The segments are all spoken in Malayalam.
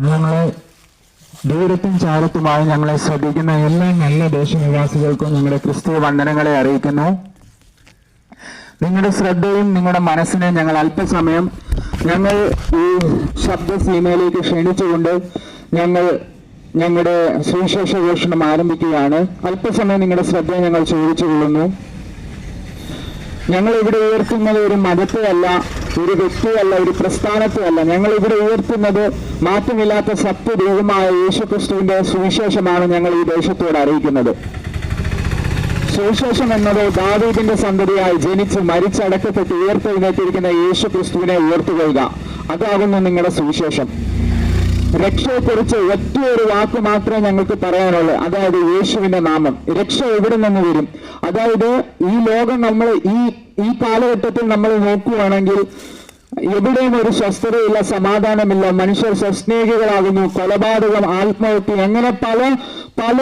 ഞങ്ങളെ ദൂരത്തും ചാരത്തുമായി ഞങ്ങളെ ശ്രദ്ധിക്കുന്ന എല്ലാ നല്ല ദേശനിവാസികൾക്കും ഞങ്ങളുടെ ക്രിസ്തീയ വന്ദനങ്ങളെ അറിയിക്കുന്നു. നിങ്ങളുടെ ശ്രദ്ധയും നിങ്ങളുടെ മനസ്സിനെ ഞങ്ങൾ അല്പസമയം ഞങ്ങൾ ഈ ശബ്ദ സീമയിലേക്ക് ക്ഷണിച്ചുകൊണ്ട് ഞങ്ങൾ ഞങ്ങളുടെ സുവിശേഷ ഘോഷണം ആരംഭിക്കുകയാണ്. അല്പസമയം നിങ്ങളുടെ ശ്രദ്ധ ഞങ്ങൾ ചോദിച്ചുകൊള്ളുന്നു. ഞങ്ങൾ ഇവിടെ ഉയർത്തുന്നത് ഒരു മതത്തെയല്ല ഒരു വ്യക്തിയല്ല ഒരു പ്രസ്ഥാനത്തെയല്ല. ഞങ്ങൾ ഇവിടെ ഉയർത്തുന്നത് മാറ്റമില്ലാത്ത സത്യരൂപമായ യേശുക്രിസ്തുവിന്റെ സുവിശേഷമാണ് ഞങ്ങൾ ഈ ദേശത്തോട് അറിയിക്കുന്നത്. സുവിശേഷം എന്നത് ദാവീദിന്റെ സന്തതിയായി ജനിച്ച് മരിച്ചടക്കപ്പെട്ട് ഉയർത്തെഴുന്നേറ്റിരിക്കുന്ന യേശു ക്രിസ്തുവിനെ ഉയർത്തുകൊള്ളുക. അതാകുന്നു നിങ്ങളുടെ സുവിശേഷം. രക്ഷയെക്കുറിച്ച് ഒറ്റയൊരു വാക്ക് മാത്രമേ ഞങ്ങൾക്ക് പറയാനുള്ളൂ. അതായത് യേശുവിന്റെ നാമം. രക്ഷ എവിടെ നിന്ന് വരും? അതായത് ഈ ലോകം നമ്മൾ ഈ ഈ കാലഘട്ടത്തിൽ നമ്മൾ നോക്കുകയാണെങ്കിൽ എവിടെയും ഒരു സ്വസ്ഥതയില്ല സമാധാനമില്ല. മനുഷ്യർ സ്വസ്നേഹികളാകുന്നു കൊലപാതകം ആത്മഹത്യ അങ്ങനെ പല പല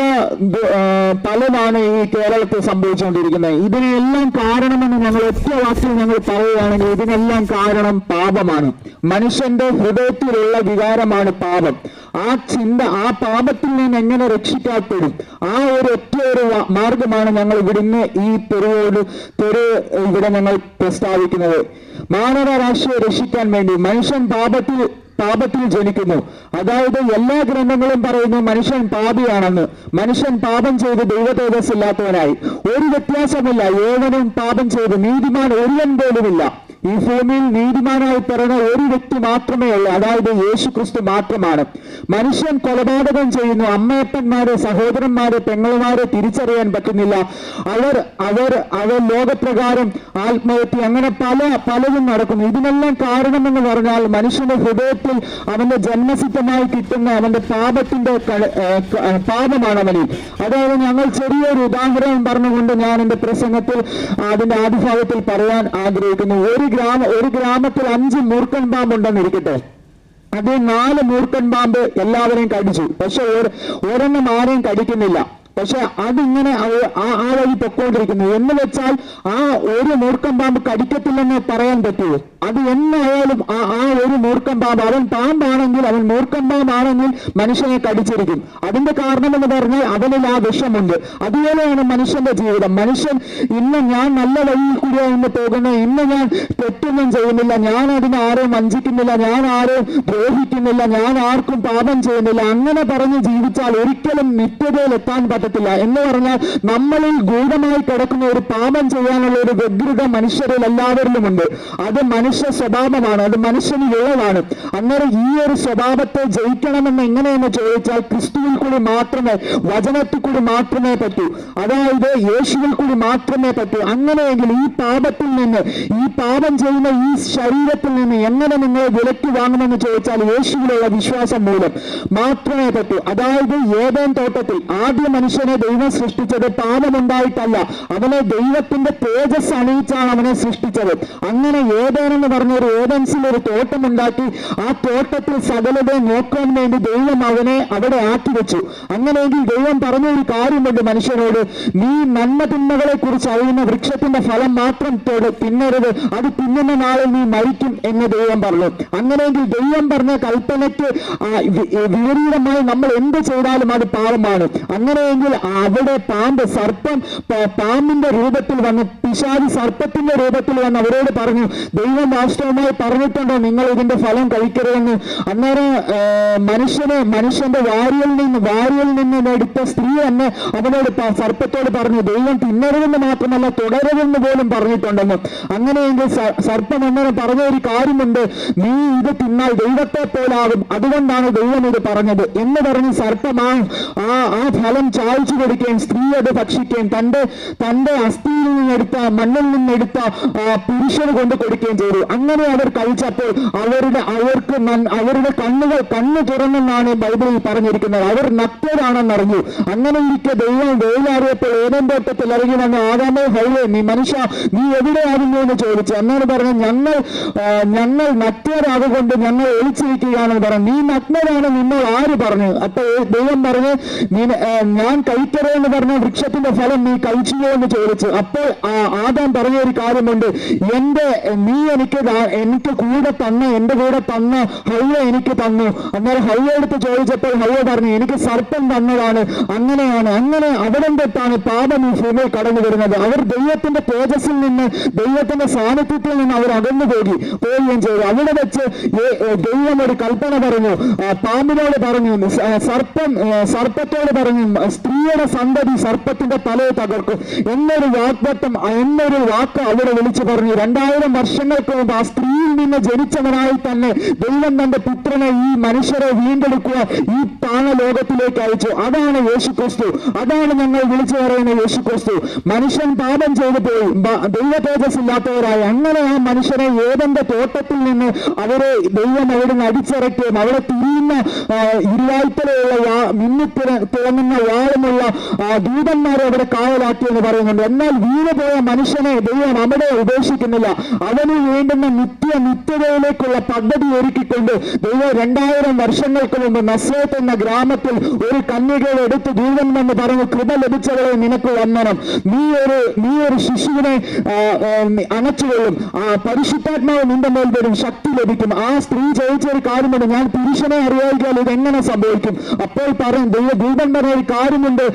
പലതാണ് ഈ കേരളത്തിൽ സംഭവിച്ചുകൊണ്ടിരിക്കുന്നത്. ഇതിനെല്ലാം കാരണമെന്ന് ഞങ്ങൾ ഒറ്റ വാക്കിൽ ഞങ്ങൾ പറയുകയാണെങ്കിൽ ഇതിനെല്ലാം കാരണം പാപമാണ്. മനുഷ്യന്റെ ഹൃദയത്തിലുള്ള വികാരമാണ് പാപം. ആ ചിന്ത ആ പാപത്തിൽ നിന്ന് എങ്ങനെ രക്ഷിക്കപ്പെടും? ആ ഒരു ഒറ്റ ഒരു മാർഗമാണ് ഞങ്ങൾ ഇവിടുന്ന് ഈ തെരുവോട് തെരു ഇവിടെ ഞങ്ങൾ പ്രസ്താവിക്കുന്നത്. മാനവരാശിയെ രക്ഷിക്കാൻ വേണ്ടി മനുഷ്യൻ പാപത്തിൽ പാപത്തിൽ ജനിക്കുന്നു. അതായത് എല്ലാ ഗ്രന്ഥങ്ങളും പറയുന്നു മനുഷ്യൻ പാപിയാണെന്ന്. മനുഷ്യൻ പാപം ചെയ്ത് ദൈവതേജസ് ഇല്ലാത്തവനായി ഒരു വ്യത്യാസമില്ല ഏവനും പാപം ചെയ്ത് നീതിമാൻ ഒരുവൻ പോലുമില്ല. ഈ ഭൂമിയിൽ നീതിമാനായി പിറന്ന ഒരു വ്യക്തി മാത്രമേ ഉള്ളൂ. അതായത് യേശു ക്രിസ്തു മാത്രമാണ്. മനുഷ്യൻ കൊലപാതകം ചെയ്യുന്നു. അമ്മയപ്പന്മാരെ സഹോദരന്മാരെ പെങ്ങളുമാരെ തിരിച്ചറിയാൻ പറ്റുന്നില്ല. അവർ അവർ അവർ ലോകപ്രകാരം ആത്മഹത്യ അങ്ങനെ പല പലതും നടക്കുന്നു. ഇതിനെല്ലാം കാരണമെന്ന് പറഞ്ഞാൽ മനുഷ്യന്റെ ഹൃദയത്തിൽ അവന്റെ ജന്മസിദ്ധമായി കിട്ടുന്ന അവന്റെ പാപത്തിന്റെ പാപമാണ് അവനിൽ അതായത് ഞങ്ങൾ ചെറിയൊരു ഉദാഹരണം പറഞ്ഞുകൊണ്ട് ഞാൻ എന്റെ പ്രസംഗത്തിൽ അതിന്റെ ആദ്യഭാഗത്തിൽ പറയാൻ ആഗ്രഹിക്കുന്നു. ഒരു ഗ്രാമ ഒരു ഗ്രാമത്തിൽ അഞ്ച് മൂർക്കൻ പാമ്പുണ്ടെന്നിരിക്കട്ടെ അത് നാല് മൂർക്കൻ പാമ്പ് എല്ലാവരെയും കടിച്ചു. പക്ഷെ ഒരെണ്ണം ആരെയും കടിക്കുന്നില്ല. പക്ഷെ അതിങ്ങനെ ആ വഴി പൊക്കോണ്ടിരിക്കുന്നു. എന്ന് വെച്ചാൽ ആ ഒരു മൂർക്കൻ പാമ്പ് കടിക്കത്തില്ലെന്ന് പറയാൻ പറ്റുമോ? അത് എന്നായാലും ആ ആ ഒരു മൂർഖം പാമ്പ് അവൻ പാമ്പാണെങ്കിൽ അവൻ മൂർഖം പാമ്പാണെങ്കിൽ മനുഷ്യനെ കടിച്ചിരിക്കും. അതിന്റെ കാരണം എന്ന് പറഞ്ഞാൽ അവനിൽ ആ വിഷമുണ്ട്. അതുപോലെയാണ് മനുഷ്യന്റെ ജീവിതം. മനുഷ്യൻ ഇന്ന് ഞാൻ നല്ല വഴിയിൽ കൂടിയാണ് ഇന്ന് ഇന്ന് ഞാൻ തെറ്റൊന്നും ചെയ്യുന്നില്ല. ഞാൻ അതിനെ ആരെയും വഞ്ചിക്കുന്നില്ല. ഞാൻ ആരെയും ദ്രോഹിക്കുന്നില്ല. ഞാൻ ആർക്കും പാപം ചെയ്യുന്നില്ല. അങ്ങനെ പറഞ്ഞ് ജീവിച്ചാൽ ഒരിക്കലും നിത്യതയിൽ എത്താൻ പറ്റത്തില്ല. എന്ന് പറഞ്ഞാൽ നമ്മളിൽ ഗൂഢമായി കിടക്കുന്ന ഒരു പാപം ചെയ്യാനുള്ള ഒരു വ്യഗ്രത മനുഷ്യരിൽ എല്ലാവരിലും ഉണ്ട് അത് മനുഷ്യ സ്വഭാവമാണ് അത് മനുഷ്യന് ഇളവാണ് അങ്ങനെ ഈ ഒരു സ്വഭാവത്തെ ജയിക്കണമെന്ന് എങ്ങനെയെന്ന് ചോദിച്ചാൽ ക്രിസ്തുവിൽ കൂടി മാത്രമേ വചനത്തിൽ കൂടി മാത്രമേ പറ്റൂ. അതായത് യേശുവിൽ കൂടി മാത്രമേ പറ്റൂ. അങ്ങനെയെങ്കിൽ ഈ പാപത്തിൽ നിന്ന് ഈ പാപം ചെയ്യുന്ന ഈ ശരീരത്തിൽ നിന്ന് എങ്ങനെ നിങ്ങളെ വിലക്ക് വാങ്ങുമെന്ന് ചോദിച്ചാൽ യേശുവിലുള്ള വിശ്വാസം മൂലം മാത്രമേ പറ്റൂ. അതായത് ഏതേൻ തോട്ടത്തിൽ ആദ്യ മനുഷ്യനെ ദൈവം സൃഷ്ടിച്ചത് പാപമുണ്ടായിട്ടല്ല. അവനെ ദൈവത്തിന്റെ തേജസ് അണിയിച്ചാണ് അവനെ സൃഷ്ടിച്ചത്. അങ്ങനെ ഏതേൻ എന്ന് പറഞ്ഞ ഒരു ഏതൻസിൽ ഒരു തോട്ടമുണ്ടാക്കി ആ തോട്ടത്തിൽ സകലതെ നോക്കാൻ വേണ്ടി ദൈവം അവനെ അവിടെ ആക്കി വെച്ചു അങ്ങനെയെങ്കിൽ ദൈവം പറഞ്ഞ ഒരു കാര്യമുണ്ട് മനുഷ്യനോട്. നീ നന്മ തിന്മകളെ കുറിച്ച് അറിയുന്ന വൃക്ഷത്തിന്റെ ഫലം മാത്രം തിന്നരുത്. അത് തിന്നുന്ന നാളിൽ നീ മരിക്കും എന്ന് ദൈവം പറഞ്ഞു. അങ്ങനെയെങ്കിൽ ദൈവം പറഞ്ഞ കൽപ്പനയ്ക്ക് വിപരീതമായി നമ്മൾ എന്ത് ചെയ്താലും അത് പാപമാണ്. അങ്ങനെയെങ്കിൽ അവിടെ പാമ്പ് സർപ്പം പാമ്പിന്റെ രൂപത്തിൽ വന്ന് പിശാചി സർപ്പത്തിന്റെ രൂപത്തിൽ വന്ന് അവരോട് പറഞ്ഞു ദൈവം വാസ്തവമായി പറഞ്ഞിട്ടുണ്ടോ നിങ്ങൾ ഇതിന്റെ ഫലം കഴിക്കരുതെന്ന്. അന്നേരം മനുഷ്യനെ മനുഷ്യന്റെ വാരിയിൽ നിന്ന് വാരിയിൽ നിന്ന് എടുത്ത സ്ത്രീ തന്നെ അവനോട് സർപ്പത്തോട് പറഞ്ഞു ദൈവം തിന്നരുതെന്ന് മാത്രമല്ല തുടരുതെന്ന് പോലും പറഞ്ഞിട്ടുണ്ടെന്ന്. അങ്ങനെയെങ്കിൽ സർപ്പം അങ്ങനെ പറഞ്ഞ ഒരു കാര്യമുണ്ട് നീ ഇത് തിന്നാൽ ദൈവത്തെ പോലാകും അതുകൊണ്ടാണ് ദൈവം ഇത് പറഞ്ഞത്. എന്ന് പറഞ്ഞ് സർപ്പം ആ ആ ഫലം ചായച്ചു കൊടുക്കുകയും സ്ത്രീ അത് ഭക്ഷിക്കുകയും തന്റെ തന്റെ അസ്ഥിയിൽ നിന്നെടുത്ത മണ്ണിൽ നിന്നെടുത്ത പുരുഷന് കൊണ്ട് കൊടുക്കുകയും ചെയ്തു. അങ്ങനെ അവർ കഴിച്ചപ്പോൾ അവരുടെ അവർക്ക് അവരുടെ കണ്ണുകൾ കണ്ണു തുറന്നെന്നാണ് ബൈബിളിൽ പറഞ്ഞിരിക്കുന്നത്. അവർ നക്തരാണെന്നറിഞ്ഞു അങ്ങനെ ഇരിക്കെ ദൈവം വെയിലാറിയപ്പോൾ ഏതെന്തോട്ടത്തിൽ തോട്ടത്തിൽ ഇറങ്ങി വന്ന് ആദാമേ ഹൈവേ നീ മനുഷ്യ നീ എവിടെയായിരുന്നു? എന്ന് ചോദിച്ചു. അന്നേരം പറഞ്ഞു ഞങ്ങൾ ഞങ്ങൾ നക്തരാകൊണ്ട് ഞങ്ങൾ ഒളിച്ചിരിക്കുകയാണെന്ന് പറഞ്ഞു. നീ നഗ്നരാണ് നിങ്ങൾ ആര് പറഞ്ഞു? അപ്പൊ ദൈവം പറഞ്ഞു ഞാൻ കഴിക്കരുതെന്ന് പറഞ്ഞ വൃക്ഷത്തിന്റെ ഫലം നീ കഴിച്ചുവോ? എന്ന് ചോദിച്ചു. അപ്പോൾ ആദാം പറഞ്ഞ ഒരു കാര്യമുണ്ട്. എന്റെ നീ എനിക്ക് എനിക്ക് കൂടെ തന്ന എന്റെ കൂടെ തന്ന ഹയ്യ എനിക്ക് തന്നു. അന്നേരം ഹയ്യ എടുത്ത് ചോദിച്ചപ്പോൾ ഹയ്യ പറഞ്ഞു എനിക്ക് സർപ്പം തന്നതാണ്. അങ്ങനെയാണ് അങ്ങനെ അവിടം തൊട്ടാണ് പാപം ഈ ഭൂമിയിൽ കടന്നു വരുന്നത്. അവർ ദൈവത്തിന്റെ തേജസ്സിൽ നിന്ന് ദൈവത്തിന്റെ സാന്നിധ്യത്തിൽ നിന്ന് അവർ അകന്നു പോയി പോവുകയും ചെയ്തു. അവിടെ വെച്ച് ദൈവം ഒരു കൽപ്പന പറഞ്ഞു. പാമ്പിനോട് പറഞ്ഞു സർപ്പം സർപ്പത്തോട് പറഞ്ഞു സ്ത്രീയുടെ സന്തതി സർപ്പത്തിന്റെ തലയെ തകർക്കും. എന്നൊരു വാഗ്ദത്തം എന്നൊരു വാക്ക് അവിടെ വിളിച്ചു പറഞ്ഞു. രണ്ടായിരം വർഷങ്ങൾക്ക് മുമ്പ് ആ സ്ത്രീയിൽ നിന്ന് ജനിച്ചവനായി തന്നെ ദൈവം തന്റെ പുത്രനെ ഈ മനുഷ്യരെ വീണ്ടെടുക്കുക ഈ താണ ലോകത്തിലേക്ക് അയച്ചു. അതാണ് യേശുക്രിസ്തു. അതാണ് ഞങ്ങൾ വിളിച്ചു പറയുന്ന യേശു ക്രിസ്തു മനുഷ്യൻ പാപം ചെയ്തു പോയി. ദൈവ തേജസ് ഇല്ലാത്തവരായി. അങ്ങനെ ആ മനുഷ്യനെ ഏതെന്റെ തോട്ടത്തിൽ നിന്ന് അവരെ ദൈവം അവിടെ നിന്ന് അടിച്ചിറക്കുകയും അവിടെ തിരിയുന്ന ഇരുവായ്പലയുള്ള മിന്നിത്തിന് തിളങ്ങുന്ന വാളുമുള്ള ദൂതന്മാരെ അവിടെ കാവലാക്കി എന്ന് പറയുന്നുണ്ട്. എന്നാൽ വീണുപോയ മനുഷ്യനെ ദൈവം അവിടെ ഉപേക്ഷിക്കുന്നില്ല. അവന് വേണ്ടുന്ന നിത്യ നിത്യതയിലേക്കുള്ള പദ്ധതി ഒരുക്കിക്കൊണ്ട് ദൈവം രണ്ടായിരം വർഷങ്ങൾക്ക് മുമ്പ് നസ്രത്ത് എന്ന ഗ്രാമത്തിൽ ഒരു കന്യകയെ എടുത്ത് ദൂതൻ എന്ന് പറഞ്ഞു കൃപ ലഭിച്ചവളെ നിനക്ക് വന്ദനം. നീ ഒരു നീ ഒരു ശിശുവിനെ അണച്ചുകൊള്ളും. പരിശുദ്ധാത്മാവ് നിന്റെ മേൽ വരും ശക്തി ലഭിക്കും. ആ സ്ത്രീ ചോദിച്ച ഒരു കാര്യമുണ്ട്. ഞാൻ പുരുഷനെ അറിയാതിരിക്കാൻ ഇത് എങ്ങനെ സംഭവിക്കും? അപ്പോൾ പറയും ദൈവ ദൂതൻ പറഞ്ഞ ഒരു കാര്യമുണ്ട്.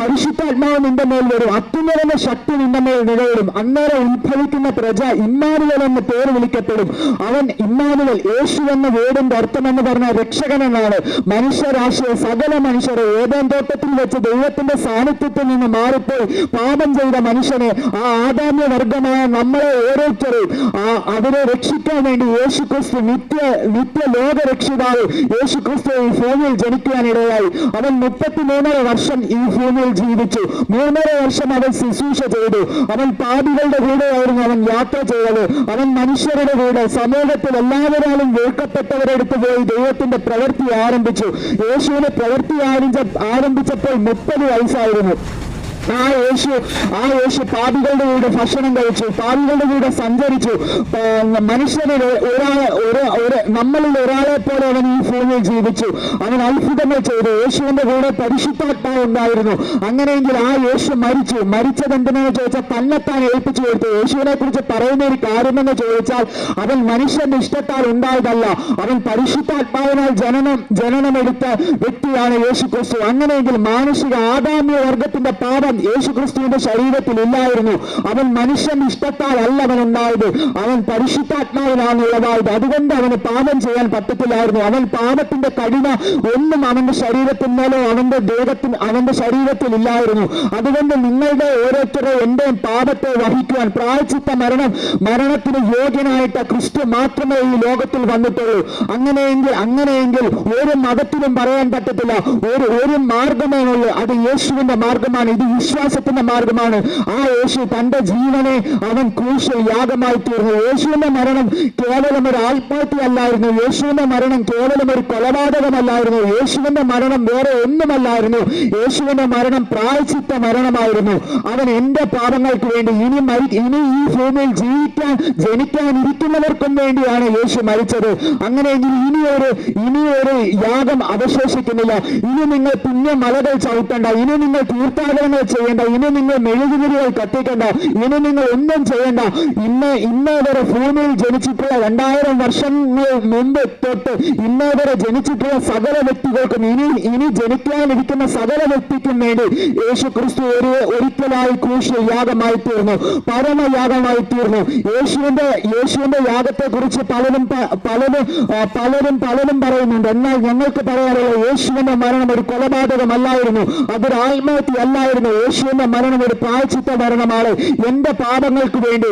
പരിശുദ്ധാത്മാവ് നിന്റെ മേൽ വരും. അത്യുന്നതന്റെ ശക്തി നിന്റെ മേൽ നിലവിടും അന്നേരം ഉത്ഭവിക്കുന്ന പ്രജ ഇമ്മാനുവൽ എന്ന് പേര് വിളിക്കപ്പെടും. അവൻ ഇമ്മാനുവൽ യേശു എന്ന വേടിന്റെ അർത്ഥം എന്ന് പറഞ്ഞ രക്ഷകൻ എന്നാണ്. മനുഷ്യരാശിയെ സകല മനുഷ്യരെ ഏതേൻ തോട്ടത്തിൽ വെച്ച് ദൈവത്തിന്റെ സാന്നിധ്യത്തിൽ നിന്ന് മാറിപ്പോയി പാപം ചെയ്ത മനുഷ്യനെ ആ ആദാമ്യ വർഗമായ നമ്മളെ ഓരോരുത്തരെയും ആ അവരെ രക്ഷിക്കാൻ വേണ്ടി യേശു ക്രിസ്തു നിത്യ നിത്യ ലോക രക്ഷിതാവ് യേശു ക്രിസ്തു ഈ ഭൂമിയിൽ ജനിക്കാനിടയായി അവൻ മുപ്പത്തിമൂന്നര വർഷം ഈ ഭൂമിയിൽ ജീവിച്ചു. മൂന്നര വർഷം അവൻ ശുശ്രൂഷ ചെയ്തു. അവൻ പാപികളുടെ കൂടെയായിരുന്നു അവൻ യാത്ര ചെയ്തത്. അവൻ മനുഷ്യരുടെ കൂടെ സമൂഹത്തിൽ എല്ലാവരാലും വേക്കപ്പെട്ടവരെടുത്ത് പോയി ദൈവത്തിന്റെ പ്രവൃത്തി ആരംഭിച്ചു. യേശുവിന്റെ പ്രവൃത്തി ആരംഭിച്ച ആരംഭിച്ചപ്പോൾ മുപ്പത് വയസ്സായിരുന്നു. ആ യേശു ആ യേശു പാപികളുടെ കൂടെ ഭക്ഷണം കഴിച്ചു പാപികളുടെ കൂടെ സഞ്ചരിച്ചു. മനുഷ്യരിൽ ഒരാളെ ഒരു നമ്മളിൽ ഒരാളെ പോലെ അവൻ ഈ ഭൂമിയിൽ ജീവിച്ചു. അവൻ അത്ഭുതങ്ങൾ ചെയ്തു. യേശുവിന്റെ കൂടെ പരിശുദ്ധാത്മാവ് ഉണ്ടായിരുന്നു. അങ്ങനെയെങ്കിൽ ആ യേശു മരിച്ചു. മരിച്ചത് എന്തിനാണെന്ന് ചോദിച്ചാൽ തന്നെത്താൻ ഏൽപ്പിച്ചു കൊടുത്തു. യേശുവിനെ കുറിച്ച് പറയുന്ന ഒരു കാര്യമെന്ന് ചോദിച്ചാൽ അവൻ മനുഷ്യന്റെ ഇഷ്ടത്താൽ ഉണ്ടായതല്ല. അവൻ പരിശുദ്ധാത്മാവിനാൽ ജനനം ജനനമെടുത്ത വ്യക്തിയാണ് യേശു ക്രിസ്തു അങ്ങനെയെങ്കിൽ മാനുഷിക ആദാമ്യ വർഗത്തിന്റെ പാപം യേശു ക്രിസ്തുവിന്റെ ശരീരത്തിൽ ഇല്ലായിരുന്നു അവൻ മനുഷ്യൻ ഇഷ്ടത്താൽ അല്ല അവൻ ഉണ്ടായത്. അവൻ പരിശുദ്ധാത്മാവിനാണ് ഉള്ളതായത് അതുകൊണ്ട് അവന് പാപം ചെയ്യാൻ പറ്റത്തില്ലായിരുന്നു. അവൻ പാപത്തിന്റെ കഠിന ഒന്നും അവന്റെ ശരീരത്തിന്മേലോ അവന്റെ ദേഹത്തിന് അവന്റെ ശരീരത്തിൽ ഇല്ലായിരുന്നു അതുകൊണ്ട് നിങ്ങളുടെ ഓരോരുത്തരെ എന്റെയും പാപത്തെ വഹിക്കുവാൻ പ്രായച്ചിത്ത മരണം മരണത്തിന് യോഗ്യനായിട്ട് ക്രിസ്തു മാത്രമേ ഈ ലോകത്തിൽ വന്നിട്ടുള്ളൂ. അങ്ങനെയെങ്കിൽ അങ്ങനെയെങ്കിൽ ഒരു മതത്തിലും പറയാൻ പറ്റത്തില്ല. ഒരു ഒരു മാർഗമേ ഉള്ളൂ. അത് യേശുവിന്റെ മാർഗമാണ്. ഇത് വിശ്വാസത്തിന്റെ മാർഗമാണ്. ആ യേശു തന്റെ ജീവനെ അവൻ ക്രൂശ യാഗമായി തീർന്നു. യേശുവിന്റെ മരണം കേവലം ഒരു ആത്മഹത്യ അല്ലായിരുന്നു. യേശുവിന്റെ മരണം കേവലം ഒരു കൊലപാതകമല്ലായിരുന്നു. യേശുവിന്റെ മരണം വേറെ ഒന്നുമല്ലായിരുന്നു. യേശുവിന്റെ മരണം പ്രായച്ചിത്ത മരണമായിരുന്നു. അവൻ എന്റെ പാപങ്ങൾക്ക് വേണ്ടി ഇനി മരി ഇനി ഈ ഭൂമിയിൽ ജീവിക്കാൻ ജനിക്കാനിരിക്കുന്നവർക്കും വേണ്ടിയാണ് യേശു മരിച്ചത്. അങ്ങനെയെങ്കിൽ ഇനി ഒരു ഇനി ഒരു യാഗം അവശേഷിക്കുന്നില്ല. ഇനി നിങ്ങൾ പുണ്യ മലകൾ ചവിട്ടണ്ട. ഇനി നിങ്ങൾ തീർത്ഥാടനങ്ങൾ ചെയ്യേണ്ട. ഇനി നിങ്ങൾ മെഴുകുതിരികൾ കത്തിക്കണ്ട. ഇനി നിങ്ങൾ ഒന്നും ചെയ്യേണ്ട. ഇന്ന് ഇന്നേ വരെ ഭൂമിയിൽ ജനിച്ചിട്ടുള്ള രണ്ടായിരം വർഷങ്ങൾ മുമ്പ് തൊട്ട് ഇന്നേ വരെ ജനിച്ചിട്ടുള്ള സകല വ്യക്തികൾക്കും ഇനി ഇനി ജനിക്കാനിരിക്കുന്ന സകല വ്യക്തിക്കും വേണ്ടി യേശു ക്രിസ്തു ഒരു ഒരിക്കലായി ക്രൂശ യാഗമായി തീർന്നു. പരമയാഗമായി തീർന്നു. യേശുവിന്റെ യേശുവിന്റെ യാഗത്തെ കുറിച്ച് പലരും പലരും പലരും പലരും പറയുന്നുണ്ട്. എന്നാൽ ഞങ്ങൾക്ക് പറയാറുള്ള യേശുവിന്റെ മരണം ഒരു കൊലപാതകമല്ലായിരുന്നു. അതൊരു ആത്മഹത്യ അല്ലായിരുന്നു. യേശുവിന്റെ മരണം ഒരു പ്രായച്ചിത്ത മരണമാണ് എന്റെ പാപങ്ങൾക്ക് വേണ്ടി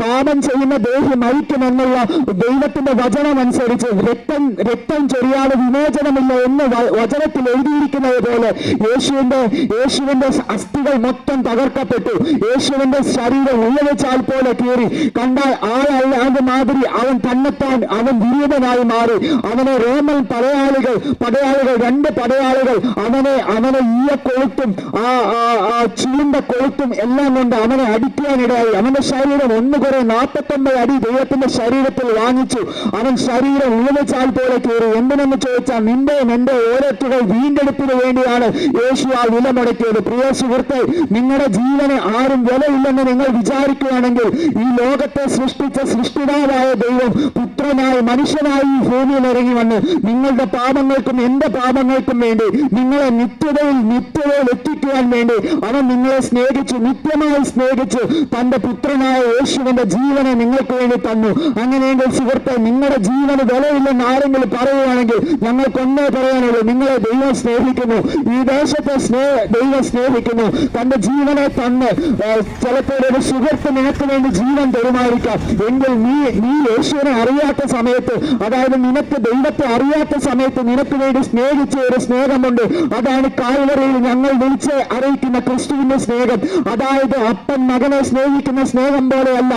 പാപം ചെയ്യുന്ന ദേഹി മരിക്കുമെന്നുള്ള ദൈവത്തിന്റെ വചനം അനുസരിച്ച് രക്തം രക്തം ചൊരിയാതെ വിമോചനമില്ല എന്ന് വചനത്തിൽ എഴുതിയിരിക്കുന്നത് പോലെ യേശുവിന്റെ യേശുവിന്റെ അസ്ഥികൾ മൊത്തം തകർക്കപ്പെട്ടു. യേശുവിന്റെ ശരീരം ഉള്ളവച്ചാൽ പോലെ കീറി. കണ്ടാൽ ആളല്ലാതെ മാതിരി അവൻ തന്നെത്താൻ അവൻ വിരൂപനായി മാറി. അവനെ റോമൻ പടയാളികൾ പടയാളികൾ രണ്ട് പടയാളികൾ അവനെ അവനെ ഈയ കൊളുത്തും ആ ആ, ആ ചൂണ്ട കൊളുത്തും എല്ലാം കൊണ്ട് അവനെ അടിക്കാനിടയായി അവന്റെ ശരീരം ഒന്ന് കുറെ നാൽപ്പത്തൊമ്പത് അടി ദൈവത്തിന്റെ ശരീരത്തിൽ വാങ്ങിച്ചു. അവൻ ശരീരം ഉള്ളിച്ചാൽ പോലെ കയറി. എന്തിനെന്ന് ചോദിച്ചാൽ നിന്റെയും എന്റെ ഓരോരുത്തരുടെ വീണ്ടെടുപ്പിന് വേണ്ടിയാണ് യേശു ആ വില മുടക്കിയത്. പ്രിയ സുഹൃത്തെ നിങ്ങളുടെ ജീവന് ആരും വിലയില്ലെന്ന് നിങ്ങൾ വിചാരിക്കുകയാണെങ്കിൽ ഈ ലോകത്തെ സൃഷ്ടിച്ച സൃഷ്ടിതാവായ ദൈവം പുത്രനായി മനുഷ്യനായി ഈ ഭൂമിയിൽ ഇറങ്ങി വന്ന് നിങ്ങളുടെ പാപങ്ങൾക്കും എന്റെ പാപങ്ങൾക്കും വേണ്ടി നിങ്ങളെ നിത്യതയിൽ നിത്യതയിൽ എത്തിക്കുവാൻ വേണ്ടി അവൻ നിങ്ങളെ സ്നേഹിച്ചു നിത്യമായി സ്നേഹിച്ചു. തന്റെ പുത്രനായ യേശുവിന്റെ ജീവനെ നിങ്ങൾക്ക് വേണ്ടി തന്നു. അങ്ങനെയെങ്കിൽ സുഹൃത്തെ നിങ്ങളുടെ ജീവന് വിലയില്ലെന്ന് ആരെങ്കിലും പറയുകയാണെങ്കിൽ ഞങ്ങൾക്കൊന്നേ പറയാനുള്ളൂ നിങ്ങളെ ദൈവം സ്നേഹിക്കുന്നു. ഈ ദേശത്തെ സ്നേഹ ദൈവം സ്നേഹിക്കുന്നു. തന്റെ ജീവനെ തന്ന് ചിലപ്പോൾ ഒരു സുഹൃത്ത് നിനക്ക് വേണ്ടി ജീവൻ തരുമായിരിക്കാം. എങ്കിൽ നീ നീ യേശുവിനെ അറിയാത്ത സമയത്ത് അതായത് നിനക്ക് ദൈവത്തെ അറിയാത്ത സമയത്ത് നിനക്ക് വേണ്ടി സ്നേഹിച്ച ഒരു സ്നേഹമുണ്ട്. അതാണ് കാൽവരയിൽ ഞങ്ങൾ വിളിച്ച് അറിയിക്കുന്ന ക്രിസ്തുവിന്റെ സ്നേഹം. അതായത് അപ്പൻ മകനെ സ്നേഹിക്കുന്ന സ്നേഹം പോലെയല്ല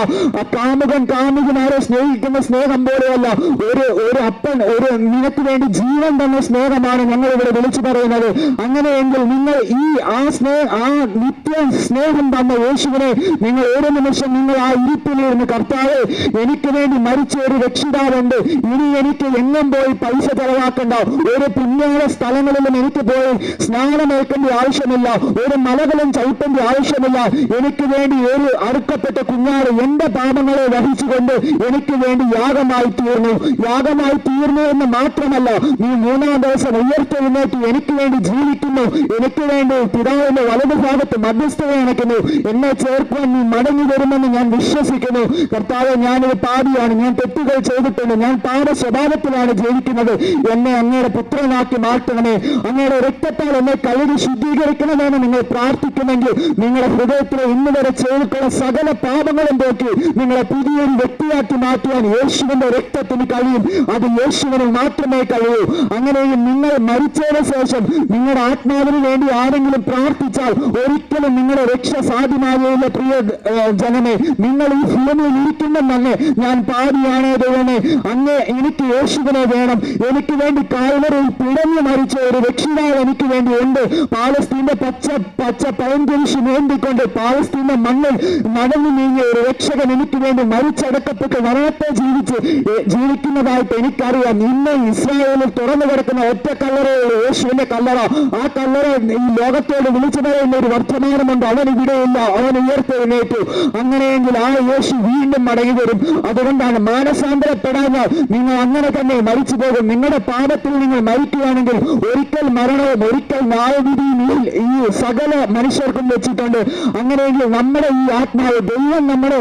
കാമുകൻ കാമുകനാരെ സ്നേഹിക്കുന്ന സ്നേഹം പോലെയല്ല ഒരു ഒരു അപ്പൻ ഒരു നിനക്ക് വേണ്ടി ജീവൻ തന്ന സ്നേഹമാണ് ഞങ്ങൾ ഇവിടെ വിളിച്ചു പറയുന്നത്. അങ്ങനെയെങ്കിൽ നിങ്ങൾ ഈ ആ സ്നേഹ ആ നിത്യ സ്നേഹം തന്ന യേശുവിനെ നിങ്ങൾ ഓരോ നിമിഷം നിങ്ങൾ ആ ഇരിപ്പിലിരുന്ന് കർത്താവ് എനിക്ക് വേണ്ടി മരിച്ച ഒരു രക്ഷിതാവുണ്ട്. ഇനി എനിക്ക് എങ്ങും പോയി പൈസ ചെലവാക്കണ്ട. ഒരു പുണ്യാള സ്ഥലങ്ങളിലും എനിക്ക് പോയി സ്നാനമേൽക്കേണ്ട ആവശ്യമില്ല. ഒരു മലകളും ചവിട്ടേണ്ട ആവശ്യമില്ല. എനിക്ക് വേണ്ടി ഒരു അറുക്കപ്പെട്ട കുഞ്ഞാറ് എന്റെ പാപങ്ങളെ വഹിച്ചുകൊണ്ട് എനിക്ക് വേണ്ടി യാഗമായി തീർന്നു. യാഗമായി തീർന്നു എന്ന് മാത്രമല്ല നീ മൂന്നാം ദിവസം ഉയർത്തെഴുന്നേറ്റ് എനിക്ക് വേണ്ടി ജീവിക്കുന്നു. എനിക്ക് വേണ്ടി പിതാവിന്റെ വലതുഭാഗത്ത് മധ്യസ്ഥത അണയ്ക്കുന്നു. എന്നെ ചേർക്കുവാൻ നീ മടങ്ങി വരുമെന്ന് ഞാൻ വിശ്വസിക്കുന്നു. കർത്താവ് ഞാനൊരു പാപിയാണ്. ഞാൻ തെറ്റുകൾ ചെയ്തിട്ടുണ്ട്. ഞാൻ പാപ സ്വഭാവത്തിലാണ് ജീവിക്കുന്നത്. എന്നെ അങ്ങയുടെ പുത്രനാക്കി മാറ്റണമേ. അങ്ങയുടെ രക്തത്താൽ എന്നെ കഴുകി ശുദ്ധീകരിക്കണമെന്ന് നിങ്ങൾ പ്രാർത്ഥിക്കുമെങ്കിൽ നിങ്ങളുടെ ഹൃദയത്തിലെ ഇന്ന് വരെ ചെയ്തിട്ടുള്ള സകല പാപങ്ങളും പോക്കി നിങ്ങളെ പുതിയൊരു വ്യക്തിയാക്കി മാറ്റുവാൻ യേശുവിന്റെ രക്തത്തിന് കഴിയും. അത് യേശുവിന് മാത്രമേ കഴിയൂ. അങ്ങനെയും നിങ്ങൾ മരിച്ചതിന് ശേഷം നിങ്ങളുടെ ആത്മാവിന് വേണ്ടി ആരെങ്കിലും പ്രാർത്ഥിച്ചാൽ ഒരിക്കലും നിങ്ങളുടെ രക്ഷ സാധ്യമാകുകയില്ല പ്രിയ ജനമേ. നിങ്ങൾ ഈ ഭൂമിയിൽ ഇരിക്കുന്നെന്നങ്ങ് ഞാൻ പാടിയാണേ ദൈവമേ. അങ്ങ് എനിക്ക് യേശുവിനെ വേണം. എനിക്ക് വേണ്ടി കാൽവരയിൽ പിടഞ്ഞു മരിച്ച ഒരു രക്ഷിതാവ് എനിക്ക് വേണ്ടി ഉണ്ട് പാലസ്തീന്റെ പച്ച പച്ച പഴംകുരിശ് നീന്തിക്കൊണ്ട് പാലസ്തീന മണ്ണിൽ നടന്നു നീങ്ങിയ ഒരു രക്ഷകൻ എനിക്ക് വേണ്ടി മരിച്ചടക്കപ്പെട്ട് വരാത്ത ജീവിച്ച് ജീവിക്കുന്നതായിട്ട് എനിക്കറിയാം. ഇന്ന് ഇസ്രായേലിൽ തുറന്നു കിടക്കുന്ന ഒറ്റ കല്ലറയുള്ള യേശുവിന്റെ കല്ലറ. ആ കല്ലറ ഈ ലോകത്തോട് വിളിച്ചു പറയുന്ന ഒരു വർത്തമാനമുണ്ട്. അവൻ ഇവിടെയില്ല. അവൻ ഉയർത്തെഴുന്നേറ്റു. അങ്ങനെയെങ്കിൽ ആ യേശു വീണ്ടും മടങ്ങി വരും. അതുകൊണ്ടാണ് മാനസാന്തരപ്പെടാഞ്ഞാൽ നിങ്ങൾ അങ്ങനെ തന്നെ മരിച്ചു പോകും. നിങ്ങളുടെ പാപത്തിൽ നിങ്ങൾ മരിക്കുകയാണെങ്കിൽ ഒരിക്കൽ മരണവും ഒരിക്കൽ ന്യായവിധിയും ഈ- ഈ സകല മനുഷ്യർക്കും വെച്ചിട്ടുണ്ട്. അങ്ങനെയെങ്കിൽ നമ്മുടെ ഈ ആത്മാവ് ദൈവം നമ്മുടെ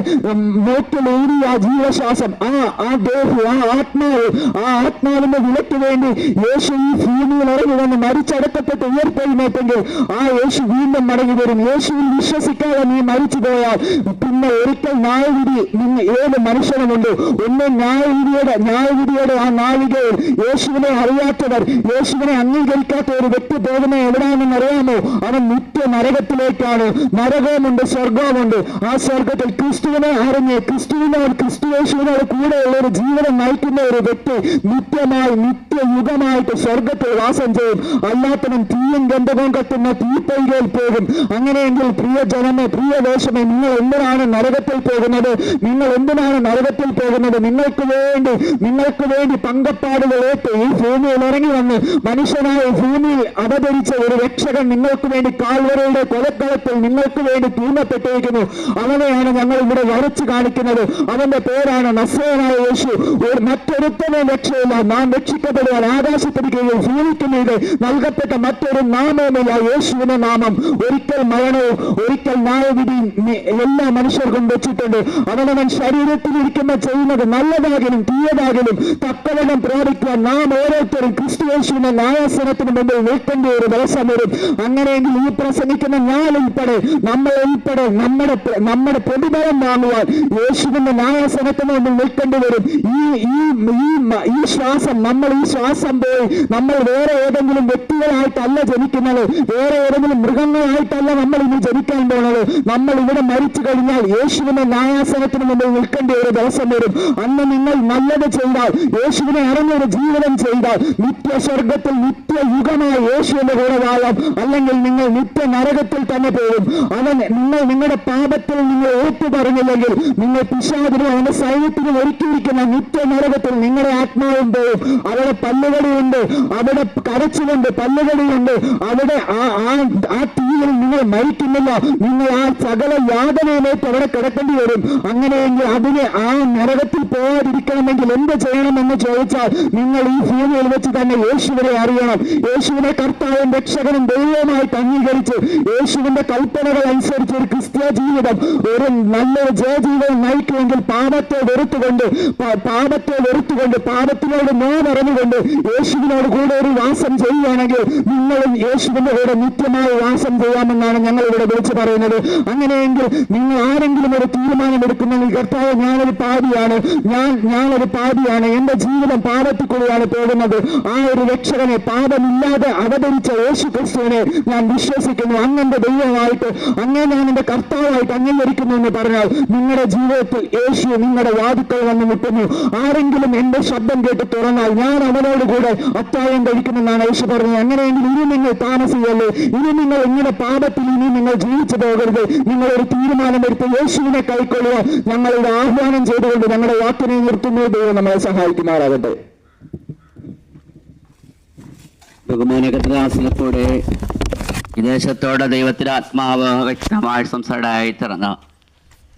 ഊരിയ ആ ജീവശ്വാസം. ആ ആ ദേഹു ആ ആത്മാവ് ആ ആത്മാവിന്റെ വിലയ്ക്ക് വേണ്ടി യേശു ഈ ഭൂമിയിൽ ഇറങ്ങി വന്ന് മരിച്ചടക്കപ്പെട്ട് ഉയർത്തെഴുന്നേറ്റെങ്കിൽ ആ യേശു വീണ്ടും മടങ്ങി വരും. യേശുവിൽ വിശ്വസിക്കാതെ നീ മരിച്ചു പോയാൽ പിന്നെ ഒരിക്കൽ ന്യായവിധി നിങ്ങൾ ഏത് മനുഷ്യനുമുണ്ട്? ഒന്ന് ന്യായവിധിയുടെ ന്യായവിധിയുടെ ആ നാവികയിൽ യേശുവിനെ അറിയാത്തവർ യേശുവിനെ അംഗീകരിക്കാത്ത ഒരു വ്യക്തി പോകുന്ന എവിടെയാണെന്ന് അറിയാമോ അവൻ നിത്യ നരകത്തിലേക്കാണ്. നരകവുമുണ്ട് സ്വർഗവുമുണ്ട് ആ സ്വർഗത്തിൽ ക്രിസ്തുവിനെ അറിഞ്ഞ് ക്രിസ്തുവിനോട് ക്രിസ്തുവേശുവിനോട് കൂടെയുള്ള ഒരു ജീവനം നയിക്കുന്ന ഒരു വ്യക്തി നിത്യമായി നിത്യയുഗമായിട്ട് സ്വർഗത്തിൽ വാസം ചെയ്യും. അല്ലാത്തവൻ തീയും ഗന്ധകവും കത്തുന്ന തീപ്പൈകയിൽ പോകും. അങ്ങനെയെങ്കിൽ പ്രിയ ജനമേ പ്രിയ ദേശമേ നിങ്ങൾ എന്തിനാണ് നരകത്തിൽ പോകുന്നത്? നിങ്ങൾ എന്തിനാണ് നരകത്തിൽ പോകുന്നത്? നിങ്ങൾക്ക് വേണ്ടി നിങ്ങൾക്ക് വേണ്ടി പങ്കപ്പാടുകളേറ്റ് ഈ ഭൂമിയിൽ ഇറങ്ങി വന്ന് മനുഷ്യനായ ഭൂമിയിൽ അവതരിച്ച ഒരു രക്ഷകൻ നിങ്ങൾക്ക് വേണ്ടി കാൽവരയുടെ കൊലക്കളത്തിൽ നിങ്ങൾക്ക് വേണ്ടി തീമപ്പെട്ടിരിക്കുന്നു. അവനെയാണ് ഞങ്ങൾ ഇവിടെ വരച്ചു കാണിക്കുന്നത്. അവന്റെ പേരാണ് നസ്രനായ യേശു. ഒരു മറ്റൊരുത്തനെ രക്ഷയില്ല. നാം രക്ഷിക്കപ്പെടുവാൻ ആകാശത്തിന് കീഴിൽ നൽകപ്പെട്ട മറ്റൊരു നാമവുമില്ല യേശുവിന്റെ നാമം. ഒരിക്കൽ മരണവും ഒരിക്കൽ ന്യായവിധിയും എല്ലാ മനുഷ്യർക്കും വെച്ചിട്ടുണ്ട്. അവനവൻ ശരീരത്തിൽ ഇരിക്കുന്ന ചെയ്യുന്നത് നല്ലതാകലും തീയതാകലും തക്കവണ്ണം പ്രാപിക്കുവാൻ നാം ഓരോരുത്തരും ക്രിസ്തു യേശുവിന്റെ ന്യായാസനത്തിന് മുമ്പിൽ നിൽക്കേണ്ട ഒരു ദിവസം വരും. അങ്ങനെയെങ്കിൽ ഈ പ്രസംഗിക്കുന്ന ഞാൻ ഉൾപ്പെടെ നമ്മൾ ഉൾപ്പെടെ നമ്മുടെ നമ്മുടെ പ്രതിഫലം വാങ്ങുവാൻ യേശുവിന്റെ ന്യായാസനത്തിന് മുമ്പിൽ നിൽക്കേണ്ടി വരും. ഈ ഈ ഈ ശ്വാസം നമ്മൾ ഈ ശ്വാസം പോയി നമ്മൾ വേറെ ഏതെങ്കിലും വ്യക്തികളായിട്ടല്ല ജനിക്കുന്നത് വേറെ ഏതെങ്കിലും മൃഗങ്ങളായിട്ടല്ല നമ്മൾ ഇനി ജനിക്കാൻ പോണത്. നമ്മൾ ഇവിടെ മരിച്ചു കഴിഞ്ഞാൽ യേശുവിന്റെ ന്യായാസനത്തിന് മുമ്പിൽ നിൽക്കേണ്ട ഒരു ദിവസം വരും. അന്ന് നിങ്ങൾ നല്ലത് ചെയ്താൽ യേശുവിനെ അറിഞ്ഞൊരു ജീവിതം ചെയ്താൽ നിത്യസ്വർഗത്തിൽ നിത്യയുഗമായ യേശുവിന്റെ കൂടെ വാഴാം അല്ലെങ്കിൽ നിങ്ങൾ നിത്യ നരകത്തിൽ തന്നെ പോകും. അവൻ നിങ്ങൾ നിങ്ങളുടെ പാപത്തിൽ നിങ്ങൾ ഓർത്തു പറഞ്ഞില്ലെങ്കിൽ നിങ്ങൾ പിശാദിനും അവന്റെ സൈന്യത്തിനും ഒരുക്കിയിരിക്കുന്ന നിത്യ നരകത്തിൽ നിങ്ങളുടെ ആത്മാവും പോവും അവിടെ പല്ലുകടിയുണ്ട് അവിടെ കരച്ചിലുണ്ട് പല്ലുകടിയുണ്ട് അവിടെ ആ തീയിൽ നിങ്ങൾ മരിക്കുന്നില്ല. നിങ്ങൾ ആ സകല യാതനയിലേക്ക് അവിടെ കിടക്കേണ്ടി വരും. അങ്ങനെയെങ്കിൽ അതിനെ ആ നരകത്തിൽ പോകാതിരിക്കണമെങ്കിൽ എന്ത് ചെയ്യണമെന്ന് ചോദിച്ചാൽ നിങ്ങൾ ഈ ഭൂമിയിൽ വെച്ച് തന്നെ യേശുവിനെ അറിയണം. യേശുവിനെ കർത്താവും രക്ഷകനും ദൈവവുമായിട്ട് അംഗീകരിച്ച് യേശുവിന്റെ കൽപ്പനകൾ അനുസരിച്ച് ഒരു ക്രിസ്ത്യ ജീവിതം ഒരു നല്ലൊരു ജയജീവിതം നയിക്കുമെങ്കിൽ പാപത്തെ വെറുത്തുകൊണ്ട് പാപത്തെ വെറുത്തുകൊണ്ട് പാപത്തിനോട് നോ പറഞ്ഞുകൊണ്ട് യേശുവിനോട് കൂടെ ഒരു വാസം ചെയ്യുകയാണെങ്കിൽ നിങ്ങളും യേശുവിന്റെ കൂടെ നിത്യമായി വാസം ചെയ്യാമെന്നാണ് ഞങ്ങൾ ഇവിടെ വിളിച്ചു പറയുന്നത്. അങ്ങനെയെങ്കിൽ നിങ്ങൾ ആരെങ്കിലും ഒരു തീരുമാനം എടുക്കുന്നെങ്കിൽ കർത്താവ് ഞാനൊരു പാപിയാണ് ഞാൻ ഞാനൊരു പാപിയാണ് എന്റെ ജീവിതം പാപത്തിൽ കൂടിയാണ് പോകുന്നത്. ആ ഒരു രക്ഷകനെ പാപമില്ലാതെ അവതരിച്ച യേശു ക്രിസ്തുവിനെ ഞാൻ വിശ്വസിക്കുന്നു. അങ്ങന്റെ ദൈവമായിട്ട് അങ്ങേ ഞാൻ എന്റെ കർത്താവായിട്ട് അംഗീകരിക്കുന്നു എന്ന് പറഞ്ഞാൽ നിങ്ങളുടെ ജീവിതത്തിൽ യേശു നിങ്ങളുടെ വാതുക്കൾ വന്ന് മുട്ടുന്നു. ആരെങ്കിലും എന്റെ ശബ്ദം കേട്ട് തുറന്നാൽ ഞാൻ അവനോട് കൂടെ അത്താഴം കഴിക്കുമെന്നാണ് യേശു പറഞ്ഞത്. അങ്ങനെയെങ്കിൽ ഇനി നിങ്ങൾ താമസിക്കല്ലേ ഇനി നിങ്ങൾ ഇങ്ങനെ പാപത്തിൽ ഇനി നിങ്ങൾ ജീവിച്ചു പോകരുത്. നിങ്ങൾ ഒരു തീരുമാനമെടുത്ത് യേശുവിനെ കൈക്കൊള്ളുക. ഞങ്ങളുടെ ആഹ്വാനം ചെയ്തുകൊണ്ട് ഞങ്ങളുടെ വാക്കിനെ നിർത്തുന്നു. ദൈവം നമ്മളെ സഹായിക്കുമാറാകട്ടെ. ബഹുമാനകത്രാസിനെ വിദേശത്തോടെ ദൈവത്തിന്റെ ആത്മാവ് വ്യക്തമായി സംസാരമായി തുറന്ന്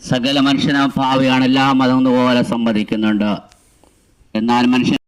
സകല മനുഷ്യനും ഭാവിയാണ് എല്ലാ മതം പോലെ സമ്മതിക്കുന്നുണ്ട് എന്നാൽ മനുഷ്യൻ